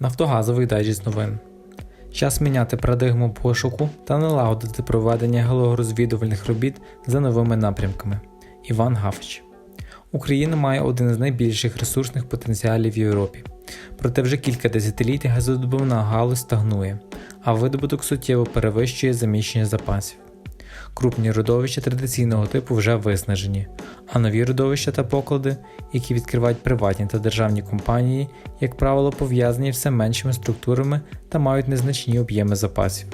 Нафтогазовий дайджест новин. Час міняти парадигму пошуку та налагодити проведення геологорозвідувальних робіт за новими напрямками. Іван Гафич. Україна має один з найбільших ресурсних потенціалів в Європі. Проте вже кілька десятиліть газодобувна галузь стагнує, а видобуток суттєво перевищує заміщення запасів. Крупні родовища традиційного типу вже виснажені, а нові родовища та поклади, які відкривають приватні та державні компанії, як правило, пов'язані все меншими структурами та мають незначні об'єми запасів.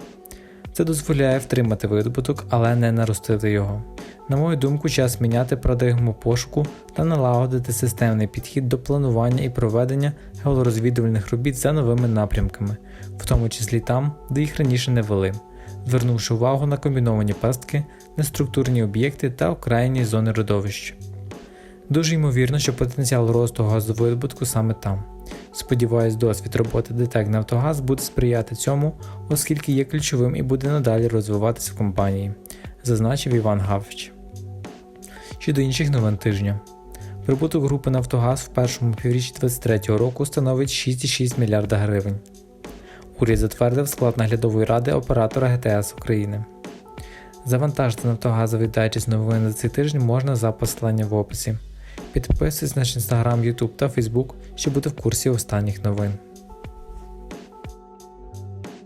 Це дозволяє втримати видобуток, але не наростити його. На мою думку, час міняти парадигму пошуку та налагодити системний підхід до планування і проведення геолорозвідувальних робіт за новими напрямками, в тому числі там, де їх раніше не вели, звернувши увагу на комбіновані пастки, неструктурні об'єкти та окраїні зони родовищ. Дуже ймовірно, що потенціал росту газовидобутку саме там. Сподіваюсь, досвід роботи ДТЕК Нафтогаз буде сприяти цьому, оскільки є ключовим і буде надалі розвиватися в компанії, зазначив Іван Гавич. Щодо інших новин тижня. Прибуток групи Нафтогаз в першому півріччі 2023 року становить 6,6 мільярда гривень. Уряд затвердив склад наглядової ради оператора ГТС України. Завантажити нафтогазовий дайджест новини за цей тиждень можна за посиланням в описі. Підписуйтесь на наш інстаграм, Ютуб та Фейсбук, щоб бути в курсі останніх новин.